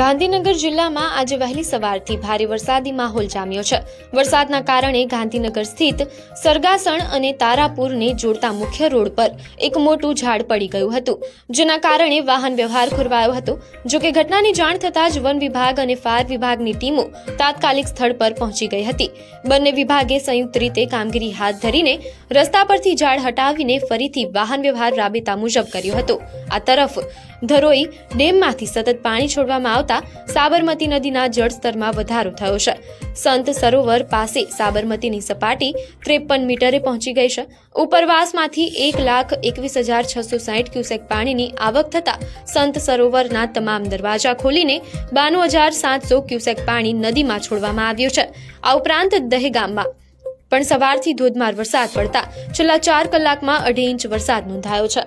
ગાંધીનગર જિલ્લામાં આજે વહેલી સવારથી ભારે વરસાદી માહોલ જામ્યો છે. વરસાદના કારણે ગાંધીનગર સ્થિત સરગાસણ અને તારાપુરને જોડતા મુખ્ય રોડ પર એક મોટું ઝાડ પડી ગયું હતું, જેના કારણે વાહન વ્યવહાર ખોરવાયો હતો. જો કે ઘટનાની જાણ થતાં જ વન વિભાગ અને ફાયર વિભાગની ટીમો તાત્કાલિક સ્થળ પર પહોંચી ગઈ હતી. બંને વિભાગે સંયુક્ત રીતે કામગીરી હાથ ધરીને રસ્તા પરથી ઝાડ હટાવીને ફરીથી વાહન વ્યવહાર રાબેતા મુજબ કર્યો હતો. આ તરફ ધરોઈ ડેમમાંથી સતત પાણી છોડવામાં આવતા સાબરમતી નદીના જળસ્તરમાં વધારો થયો છે. સંત સરોવર પાસે સાબરમતીની સપાટી ત્રેપન મીટરે પહોંચી ગઈ છે. ઉપરવાસમાંથી એક લાખ એકવીસ હજાર છસો સાહીઠ ક્યુસેક પાણીની આવક થતા સંત સરોવરના તમામ દરવાજા ખોલીને બાણું હજાર સાતસો ક્યુસેક પાણી નદીમાં છોડવામાં આવ્યું છે. આ ઉપરાંત દહેગામમાં પણ સવારથી ધોધમાર વરસાદ પડતા છેલ્લા ચાર કલાકમાં અઢી ઇંચ વરસાદ નોંધાયો છે.